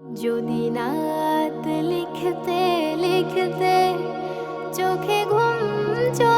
যদি নাত লিখতে লিখতে চোখে ঘুম চলে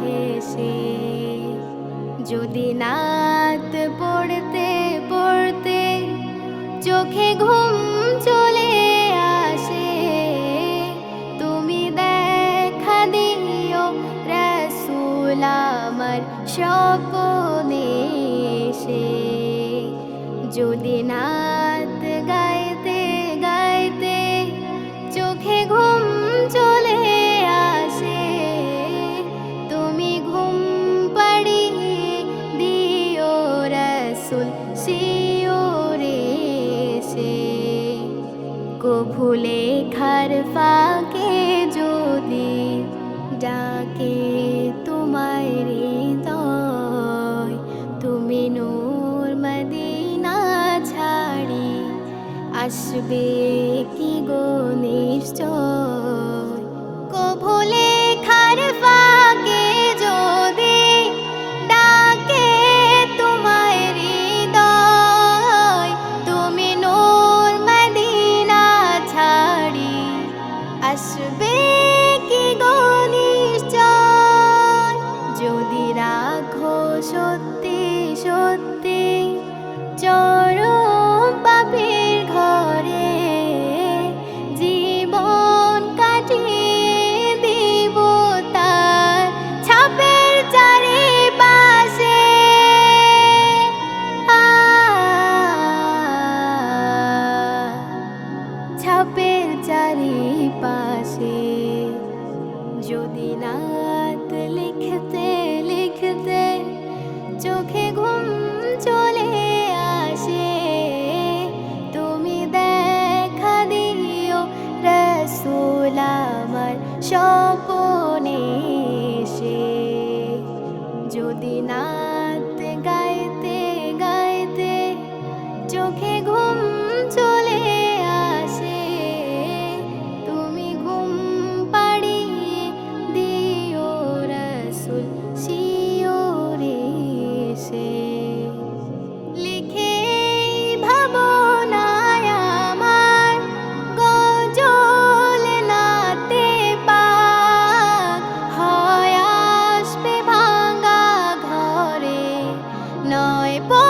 হেসে যদি নাত পড়তে পড়তে চোখে ঘুম চলে আসে, তুমি দেখা দিও রসুল আমার স্বপনে এসে। যদি নাত কভুলে খার ফাঁকে যদি ডাকে তোমায় হৃদয়, তুমি নূর মদিনা ছাড়ি, আসবে কি গো নিশ্চয়? সত্যি সত্যি চরম পাপের ঘরে জীবন কাটিয়ে দিব তার ছাপের চারিপাশে। ছাপের চারিপাশে যদি নাত লিখতে nơi bố